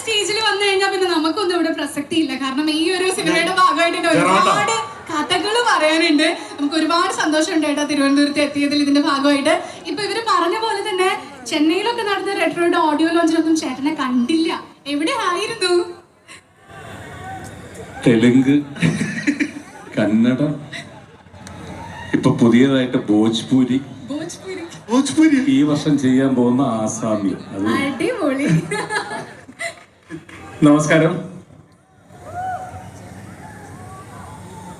സ്റ്റേജിൽ വന്നു കഴിഞ്ഞാൽ പിന്നെ നമുക്കൊന്നും ഇവിടെ പ്രസക്തി ഇല്ല കാരണം ഈ ഒരു സിനിമയുടെ ഭാഗമായിട്ട് ഒരുപാട് കഥകൾ പറയാനുണ്ട്. നമുക്ക് ഒരുപാട് സന്തോഷമുണ്ട് കേട്ടോ തിരുവനന്തപുരത്ത് എത്തിയതിൽ ഇതിന്റെ ഭാഗമായിട്ട്. ഇപ്പൊ ഇവർ പറഞ്ഞ പോലെ തന്നെ ചെന്നൈയിലൊക്കെ നടന്ന റെട്രോയുടെ ഓഡിയോ ലോഞ്ചിലൊന്നും ചേട്ടനെ കണ്ടില്ല. എവിടെ ആയിരുന്നു തെലുങ്ക് കന്നഡ ഇപ്പൊ പുതിയതായിട്ട് ഭോജ്പൂരി. ഭോജ്പൂരി. ഭോജ്പുരി. ഈ വർഷം ചെയ്യാൻ പോകുന്ന ആസാമി അത് അടിപൊളി. നമസ്കാരം.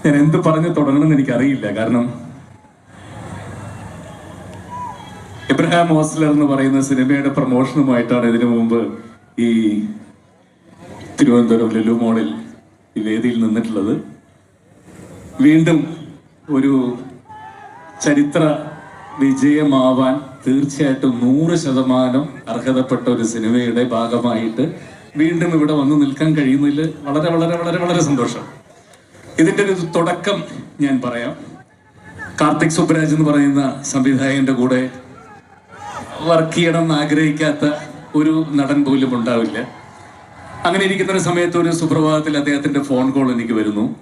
ഞാൻ എന്ത് പറഞ്ഞു തുടങ്ങണമെന്ന് എനിക്കറിയില്ല. കാരണം എബ്രഹാം ഹോസ്ലർ എന്ന് പറയുന്ന സിനിമയുടെ പ്രൊമോഷനുമായിട്ടാണ് ഇതിനു മുമ്പ് ഈ തിരുവനന്തപുരം ലുലു മോളിൽ ഈ വേദിയിൽ നിന്നിട്ടുള്ളത്. വീണ്ടും ഒരു ചരിത്ര വിജയമാവാൻ തീർച്ചയായിട്ടും നൂറ് ശതമാനം അർഹതപ്പെട്ട ഒരു സിനിമയുടെ ഭാഗമായിട്ട് വീണ്ടും ഇവിടെ വന്ന് നിൽക്കാൻ കഴിയുന്നതിൽ വളരെ വളരെ വളരെ വളരെ സന്തോഷം. ഇതിന്റെ ഒരു തുടക്കം ഞാൻ പറയാം. കാർത്തിക് സുബ്രാജ് എന്ന് പറയുന്ന സംവിധായകന്റെ കൂടെ വർക്ക് ചെയ്യണം എന്ന് ആഗ്രഹിക്കാത്ത ഒരു നടൻ പോലും ഉണ്ടാവില്ല. അങ്ങനെ ഇരിക്കുന്ന ഒരു സമയത്ത് ഒരു സുപ്രഭാതത്തിൽ അദ്ദേഹത്തിന്റെ ഫോൺ കോൾ എനിക്ക് വരുന്നു.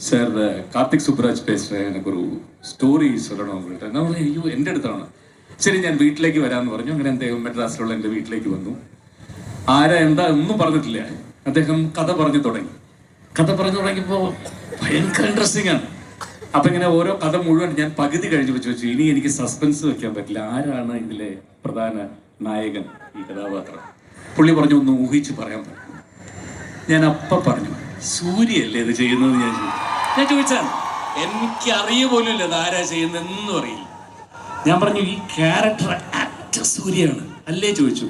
സർ കാർത്തിക് സുബ്രാജ് പേശ്രേ എനിക്കൊരു സ്റ്റോറി ചൊല്ലണം ഉங்கள்கிட்ட പറഞ്ഞു അയ്യോ എന്റെ അടുത്താണ്. ശരി ഞാൻ വീട്ടിലേക്ക് വരാമെന്ന് പറഞ്ഞു. അങ്ങനെ അദ്ദേഹം മദ്രാസിലുള്ള എന്റെ വീട്ടിലേക്ക് വന്നു. ആരാ എന്താ ഒന്നും പറഞ്ഞിട്ടില്ല. അദ്ദേഹം കഥ പറഞ്ഞു തുടങ്ങി. കഥ പറഞ്ഞു തുടങ്ങിയപ്പോൾ ഭയങ്കര ഇൻട്രസ്റ്റിംഗ് ആണ്. അപ്പൊ ഇങ്ങനെ ഓരോ കഥ മുഴുവൻ ഞാൻ പകുതി കഴിഞ്ഞ് വെച്ച് വെച്ചു ഇനി എനിക്ക് സസ്പെൻസ് വെക്കാൻ പറ്റില്ല. ആരാണ് ഇതിലെ പ്രധാന നായകൻ ഈ കഥാപാത്രം? പുള്ളി പറഞ്ഞു ഒന്ന് ഊഹിച്ച് പറയാൻ പറ്റും. ഞാൻ അപ്പ പറഞ്ഞു സൂര്യല്ലേ ഇത് ചെയ്യുന്നത്? ഞാൻ ഞാൻ ചോദിച്ചാൽ എനിക്ക് അറിയ പോലും ഇല്ല ആരാ ചെയ്യുന്നതെന്നും അറിയില്ല. ഞാൻ പറഞ്ഞു ഈ ക്യാരക്ടർ ആക്ടർ സൂര്യയാണ്. അല്ലേ ചോദിച്ചു.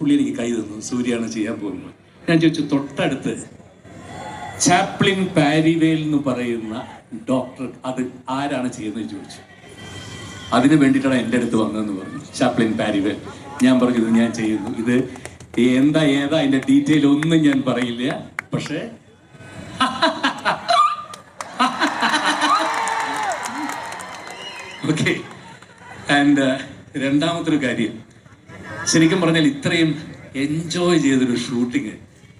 പുള്ളി എനിക്ക് കൈ തന്നു. സൂര്യയാണ് ചെയ്യാൻ പോകുന്നത്. ഞാൻ ചോദിച്ചു തൊട്ടടുത്ത് ചാപ്ലിൻ പാരിവേൽ എന്ന് പറയുന്ന ഡോക്ടർ അത് ആരാണ് ചെയ്യുന്നത് ചോദിച്ചു. അതിന് വേണ്ടിയിട്ടാണ് എന്റെ അടുത്ത് വന്നതെന്ന് പറഞ്ഞു ചാപ്ലിൻ പാരിവേൽ. ഞാൻ പറഞ്ഞു ഇത് ഞാൻ ചെയ്യുന്നു. ഇത് എന്താ ഏതാ അതിന്റെ ഡീറ്റെയിൽ ഒന്നും ഞാൻ പറയില്ല. പക്ഷേ ഓക്കെ ആൻഡ് രണ്ടാമത്തെ ഒരു കാര്യം. ശരിക്കും പറഞ്ഞാൽ ഇത്രയും എൻജോയ് ചെയ്തൊരു ഷൂട്ടിങ്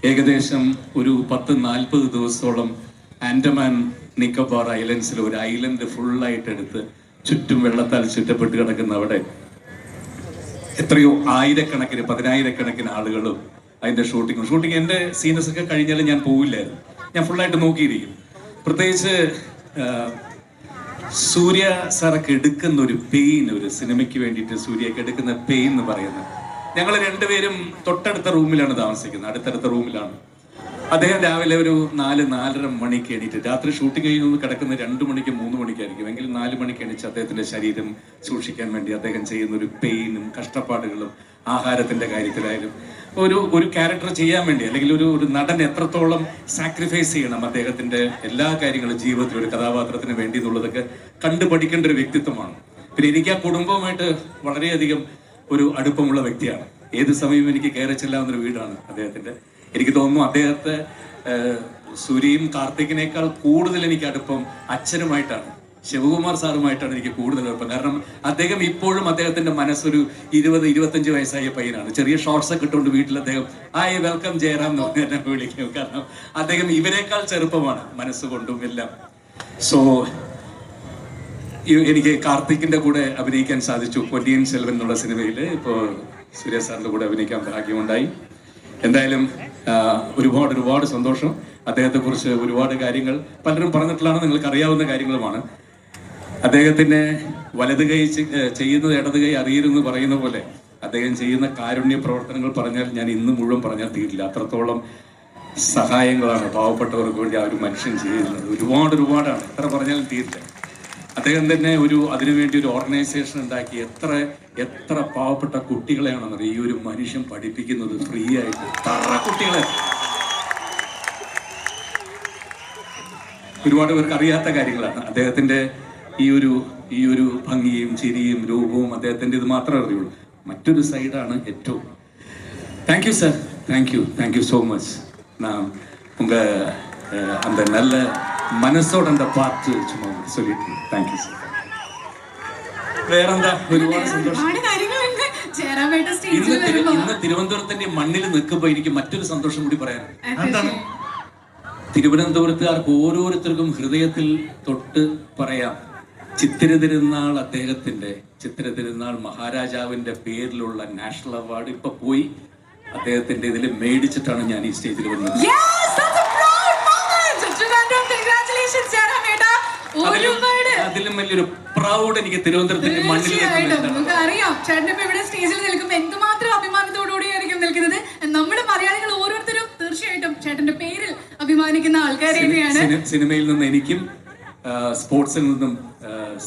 ഏകദേശം ഒരു പത്ത് നാൽപ്പത് ദിവസത്തോളം ആൻഡമാൻ നിക്കോബാർ ഐലൻഡ്സിൽ ഒരു ഐലൻഡ് ഫുള്ളായിട്ട് എടുത്ത് ചുറ്റും വെള്ളത്താൽ ചുറ്റപ്പെട്ട് കിടക്കുന്ന അവിടെ എത്രയോ ആയിരക്കണക്കിന് പതിനായിരക്കണക്കിന് ആളുകളും അതിന്റെ ഷൂട്ടിങ്ങും ഷൂട്ടിങ് എന്റെ സീനസ് ഒക്കെ കഴിഞ്ഞാലും ഞാൻ പോവില്ലായിരുന്നു. ഞാൻ ഫുള്ളായിട്ട് നോക്കിയിരിക്കും. പ്രത്യേകിച്ച് സൂര്യ സാറൊക്കെ എടുക്കുന്ന ഒരു പെയിൻ ഒരു സിനിമയ്ക്ക് വേണ്ടിയിട്ട് സൂര്യക്ക് എടുക്കുന്ന പെയിൻ എന്ന് പറയുന്നത്. ഞങ്ങൾ രണ്ടുപേരും തൊട്ടടുത്ത റൂമിലാണ് താമസിക്കുന്നത്. അടുത്തടുത്ത റൂമിലാണ്. അദ്ദേഹം രാവിലെ ഒരു നാല് നാലര മണിക്ക് എണീറ്റ് രാത്രി ഷൂട്ടിംഗ് കഴിഞ്ഞ് കിടക്കുന്ന രണ്ട് മണിക്ക് മൂന്ന് മണിക്കായിരിക്കും. എങ്കിൽ നാല് മണിക്ക് എണീച്ച് അദ്ദേഹത്തിന്റെ ശരീരം സൂക്ഷിക്കാൻ വേണ്ടി അദ്ദേഹം ചെയ്യുന്ന ഒരു പെയിനും കഷ്ടപ്പാടുകളും ആഹാരത്തിന്റെ കാര്യത്തിലായാലും ഒരു ഒരു ക്യാരക്ടർ ചെയ്യാൻ വേണ്ടി അല്ലെങ്കിൽ ഒരു ഒരു നടൻ എത്രത്തോളം സാക്രിഫൈസ് ചെയ്യണം അദ്ദേഹത്തിന്റെ എല്ലാ കാര്യങ്ങളും ജീവിതത്തിൽ ഒരു കഥാപാത്രത്തിന് വേണ്ടി എന്നുള്ളതൊക്കെ കണ്ടു പഠിക്കേണ്ട ഒരു വ്യക്തിത്വമാണ്. പിന്നെ എനിക്ക് ആ കുടുംബവുമായിട്ട് വളരെയധികം ഒരു അടുപ്പമുള്ള വ്യക്തിയാണ്. ഏത് സമയവും എനിക്ക് കയറി ചെല്ലാവുന്ന ഒരു വീടാണ് അദ്ദേഹത്തിന്റെ. എനിക്ക് തോന്നുന്നു അദ്ദേഹത്തെ സുരിയും സൂര്യയും കാർത്തികിനേക്കാൾ കൂടുതൽ എനിക്ക് അടുപ്പം അച്ഛനുമായിട്ടാണ്. ശിവകുമാർ സാറുമായിട്ടാണ് എനിക്ക് കൂടുതൽ എളുപ്പം കാരണം അദ്ദേഹം ഇപ്പോഴും അദ്ദേഹത്തിന്റെ മനസ്സൊരു ഇരുപത് ഇരുപത്തഞ്ച് വയസ്സായ പയ്യനാണ്. ചെറിയ ഷോർട്സ് ഒക്കെ ഇട്ടുകൊണ്ട് വീട്ടിൽ അദ്ദേഹം ഹായ് വെൽക്കം ജയറാം എന്ന് പറഞ്ഞ് എന്നെ വിളിക്കും. കാരണം അദ്ദേഹം ഇവരെക്കാൾ ചെറുപ്പമാണ് മനസ്സുകൊണ്ടും എല്ലാം. സോ എനിക്ക് കാർത്തിക്കിന്റെ കൂടെ അഭിനയിക്കാൻ സാധിച്ചു. പൊന്നിയൻ സെൽവൻ എന്നുള്ള സിനിമയിൽ ഇപ്പോൾ സൂര്യ സാറിന്റെ കൂടെ അഭിനയിക്കാൻ ഭാഗ്യമുണ്ടായി. എന്തായാലും ഒരുപാട് ഒരുപാട് സന്തോഷം. അദ്ദേഹത്തെക്കുറിച്ച് ഒരുപാട് കാര്യങ്ങൾ പലരും പറഞ്ഞിട്ടുള്ളതാണ്. നിങ്ങൾക്ക് അറിയാവുന്ന കാര്യങ്ങളുമാണ്. അദ്ദേഹത്തിന്റെ വലത് കൈ ചെയ്യുന്നത് ഇടത് കൈ അറിയരുതെന്ന് പറയുന്ന പോലെ അദ്ദേഹം ചെയ്യുന്ന കാരുണ്യ പ്രവർത്തനങ്ങൾ പറഞ്ഞാൽ ഞാൻ ഇന്ന് മുഴുവൻ പറഞ്ഞാൽ തീരില്ല. അത്രത്തോളം സഹായങ്ങളാണ് പാവപ്പെട്ടവർക്ക് വേണ്ടി ആ ഒരു മനുഷ്യൻ ചെയ്യുന്നത്. ഒരുപാട് ഒരുപാടാണ്. എത്ര പറഞ്ഞാലും തീരില്ല. അദ്ദേഹം തന്നെ ഒരു അതിനുവേണ്ടി ഒരു ഓർഗനൈസേഷൻ ഉണ്ടാക്കി എത്ര എത്ര പാവപ്പെട്ട കുട്ടികളെയാണെന്നറിയാം? ഈ ഒരു മനുഷ്യൻ പഠിപ്പിക്കുന്നത് ഫ്രീ ആയിട്ട്. എത്ര കുട്ടികളെ. ഒരുപാട് പേർക്ക് അറിയാത്ത കാര്യങ്ങളാണ്. അദ്ദേഹത്തിന്റെ ഈ ഒരു ഈ ഒരു ഭംഗിയും ചിരിയും രൂപവും അദ്ദേഹത്തിന്റെ ഇത് മാത്രമേ അറിയുള്ളൂ മറ്റൊരു സൈഡാണ് ഏറ്റവും thank you sir thank you thank you so much நான் உங்கள் அந்த நல்ல മനസ്സോടെ அந்த പാർട്ട് ചുമ്മാ சொல்லிட்டு താങ്ക് യു സാർ വേറെന്താ ഒരുപാട് സന്തോഷം ഒരുപാട് കാര്യങ്ങളുണ്ട് ചേരാവേട്ട സ്റ്റേജ് സ്റ്റേജിൽ ഇന്ന് തിരു- വരുമ്പോ ഇന്ന് തിരുവനന്തപുരത്തിന്റെ മണ്ണിൽ നിൽക്കുമ്പോ എനിക്ക് മറ്റൊരു സന്തോഷം കൂടി പറയാനുണ്ട് എന്താണ് തിരുവനന്തപുരത്തുകാർക്ക് ഓരോരുത്തർക്കും ഹൃദയത്തിൽ തൊട്ട് പറയാം ചിത്തിര തിരുനാൾ അദ്ദേഹത്തിന്റെ ചിത്തിര തിരുനാൾ മഹാരാജാവിന്റെ പേരിലുള്ള നാഷണൽ അവാർഡ് ഇപ്പൊ പോയി. അദ്ദേഹത്തിന്റെ ഇതിൽ മേടിച്ചിട്ടാണ് ഞാൻ ഈ സ്റ്റേജിൽ വന്നത്. അതിലും വലിയൊരു പ്രൗഡ് എനിക്ക് തിരുവനന്തപുരത്തിന്റെ മണ്ണിൽ അറിയാം ചേട്ടൻ ഇപ്പൊ ഇവിടെ സ്റ്റേജിൽ നിൽക്കുമ്പോൾ എന്തുമാത്രം അഭിമാനത്തോടുകൂടിയായിരിക്കും നിൽക്കുന്നത്. നമ്മുടെ മലയാളികൾ ഓരോരുത്തരും തീർച്ചയായിട്ടും ചേട്ടന്റെ പേരിൽ അഭിമാനിക്കുന്ന ആൾക്കാർ തന്നെയാണ്. സിനിമയിൽ നിന്ന് എനിക്കും സ്പോർട്സിൽ നിന്നും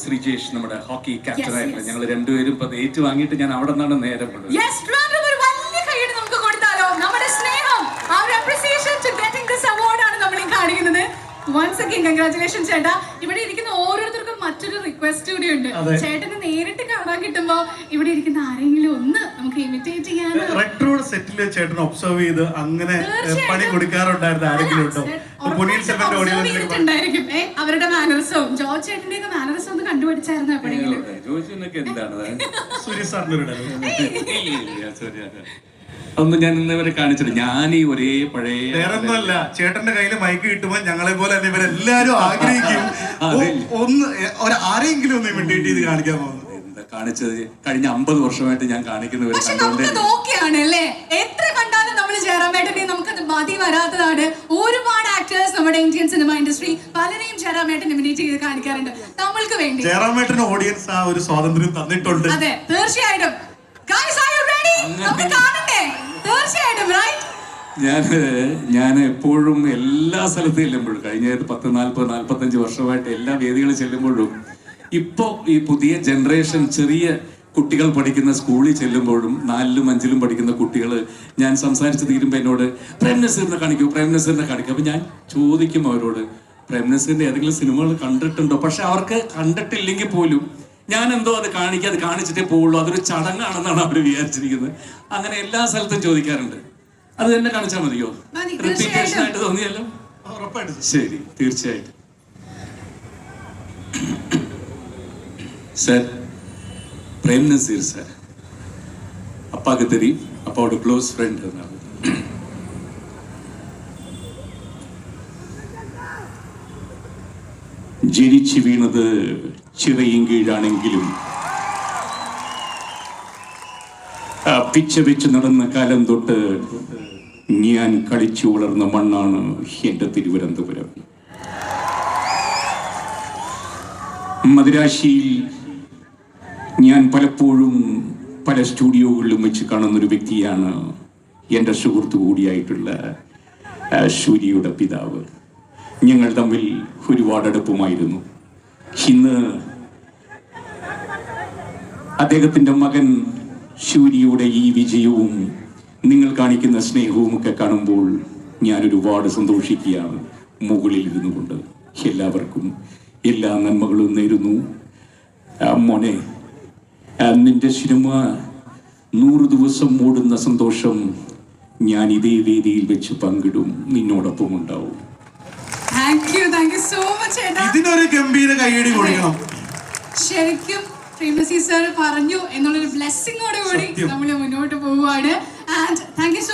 ശ്രീജേഷ് നമ്മുടെ ഹോക്കി ക്യാപ്റ്റൻ ആയിട്ടുള്ള ഞങ്ങൾ രണ്ടുപേരും ഇപ്പൊ ഏറ്റു ഏറ്റുവാങ്ങിയിട്ട് ഞാൻ അവിടെ നിന്നാണ് നേരെ കൊണ്ടത് Yes, ഒരു വലിയ കൈയ്യടി നമുക്ക് കൊടുത്താലോ? നമ്മുടെ സ്നേഹം ആ ഒരു അപ്രിസിയേഷൻ ടു അവാർഡ് ആണ് നമ്മൾ കാണിക്കുന്നത്. വൺസ് അഗൈൻ കൺഗ്രാറ്റുലേഷൻ ചേട്ടാ. ഇവിടെ ഇരിക്കുന്ന ഓരോരുത്തർക്കും മറ്റൊരു റിക്വസ്റ്റ് കൂടി ഉണ്ട്. ചേട്ടനെ നേരിട്ട് കാണാൻ കിട്ടുമ്പോ ഇവിടെ ഇരിക്കുന്ന ആരെങ്കിലും ഒന്ന് നമുക്ക് ഇമിറ്റേറ്റ് ചെയ്യാൻ റെട്രോഡ് സെറ്റിൽ ചേട്ടൻ ഒബ്സർവ് ചെയ്ത് അങ്ങനെ പണി കൊടുക്കാറുണ്ടായിരുന്നു ആരെങ്കിലും ഉണ്ടോ? ചെയ്തിട്ടുണ്ടായിരിക്കും. അവരുടെ മാനറിസവും ജോർജ് ചേട്ടന്റെ മാനറിസം ഒന്ന് കണ്ടുപിടിച്ചായിരുന്നു എപ്പോഴെങ്കിലും അതെ. ഞാൻ ഇന്നവരെ കാണിച്ചിട്ട് ഞാൻ ഈ ഒരേ പഴയ വേറൊന്നുമല്ല ചേട്ടന്റെ കയ്യിൽ മൈക്ക് കിട്ടുമ്പോൾ ഞങ്ങളെ പോലെ തന്നെ ഇവരെല്ലാരും ആഗ്രഹിക്കും. ഒന്ന് ആരെങ്കിലും ഒന്ന് ഇമിറ്റേറ്റ് ചെയ്ത് കാണിക്കാൻ പോകുന്നു. കാണിച്ചത് കഴിഞ്ഞ അമ്പത് വർഷമായിട്ട് ഞാൻ കാണിക്കുന്നവരെ പക്ഷെ കണ്ടോണ്ടേ നമുക്കത് ഓക്കെയാണ് അല്ലേ എത്ര കണ്ടാലും നമ്മൾ ജയറാമേട്ടനെ നമുക്കത് മതി വരാത്തതാണ്. ഒരുപാട് ആക്ടേഴ്സ് നമ്മുടെ ഇന്ത്യൻ സിനിമ ഇൻഡസ്ട്രി പലരെയും ജയറാമേട്ടൻ ഇമിനേറ്റ് ചെയ്ത് കാണിക്കാറുണ്ട്. നമ്മൾക്ക് വേണ്ടി. ജയറാമേട്ടന് ഓഡിയൻസ് ആ ഒരു സ്വാതന്ത്ര്യം തന്നിട്ടുണ്ട്. അതെ തീർച്ചയായിട്ടും. Guys, are you ready? നമുക്ക് കാണണ്ടേ? തീർച്ചയായിട്ടും റൈറ്റ് ഞാൻ ഞാൻ എപ്പോഴും എല്ലാ സ്ഥലത്തും ചെല്ലുമ്പോഴും കഴിഞ്ഞ ഒരു പത്ത് നാൽപ്പത് നാൽപ്പത്തഞ്ച് വർഷമായിട്ട് എല്ലാ വേദികളിൽ ചെല്ലുമ്പോഴും ഇപ്പോൾ ഈ പുതിയ ജനറേഷൻ ചെറിയ കുട്ടികൾ പഠിക്കുന്ന സ്കൂളിൽ ചെല്ലുമ്പോഴും നാലിലും അഞ്ചിലും പഠിക്കുന്ന കുട്ടികൾ ഞാൻ സംസാരിച്ച് തീരുമ്പോൾ എന്നോട് പ്രേം നസീറിനെ കാണിക്കൂ പ്രേം നസീറിനെ കാണിക്കൂ. അപ്പം ഞാൻ ചോദിക്കും അവരോട് പ്രേം നസീറിന്റെ ഏതെങ്കിലും സിനിമകൾ കണ്ടിട്ടുണ്ടോ? പക്ഷെ അവർക്ക് കണ്ടിട്ടില്ലെങ്കിൽ പോലും ഞാൻ എന്തോ അത് കാണിക്കുക കാണിക്കാതെ കാണിച്ചിട്ടേ പോവുള്ളൂ. അതൊരു ചടങ്ങാണെന്നാണ് അവർ വിചാരിച്ചിരിക്കുന്നത്. അങ്ങനെ എല്ലാ സ്ഥലത്തും ചോദിക്കാറുണ്ട്. അത് തന്നെ കാണിച്ചാൽ മതിയോ. ആയിട്ട് തോന്നിയല്ലോ ഉറപ്പായിട്ടും. ശരി തീർച്ചയായിട്ടും. சார் பிரேம் நசீர் சார் அப்பாவுக்கு தெரியும் அப்பாவோட க்ளோஸ் ஃப்ரெண்ட் இருந்தாங்க ജനിച്ചു വീണത് ചിറയും കീഴാണെങ്കിലും ആ പിച്ച വെച്ച് നടന്ന കാലം തൊട്ട് ഞാൻ കളിച്ചു വളർന്ന മണ്ണാണ് എൻ്റെ തിരുവനന്തപുരം മദിരാശിയിൽ ഞാൻ പലപ്പോഴും പല സ്റ്റുഡിയോകളിലും വെച്ച് കാണുന്ന ഒരു വ്യക്തിയാണ് എന്റെ സുഹൃത്തു കൂടിയായിട്ടുള്ള സൂര്യയുടെ പിതാവ്. ഞങ്ങൾ തമ്മിൽ ഒരുപാട് അടുപ്പമായിരുന്നു ഇന്ന് അദ്ദേഹത്തിന്റെ മകൻ ശൂര്യയുടെ ഈ വിജയവും നിങ്ങൾ കാണിക്കുന്ന സ്നേഹവും ഒക്കെ കാണുമ്പോൾ ഞാൻ ഒരുപാട് സന്തോഷിക്കുകയാണ് മുകളിൽ ഇരുന്നു കൊണ്ട് എല്ലാവർക്കും എല്ലാ നന്മകളും നേരുന്നു. മോനെ നിന്റെ സിനിമ നൂറ് ദിവസം ഓടുന്ന സന്തോഷം ഞാൻ ഇതേ വേദിയിൽ വെച്ച് പങ്കിടും. നിന്നോടൊപ്പം ഉണ്ടാവും. സോ മച്ച് ഇതിനൊരു ഗംഭീര കൈയടി കൊടുക്കണം. ശരിക്കും പ്രേമസി സാർ പറഞ്ഞു എന്നുള്ളൊരു ബ്ലെസ്സിങ്ങോട് കൂടി നമ്മൾ മുന്നോട്ട് പോവുകയാണ്. And thank you so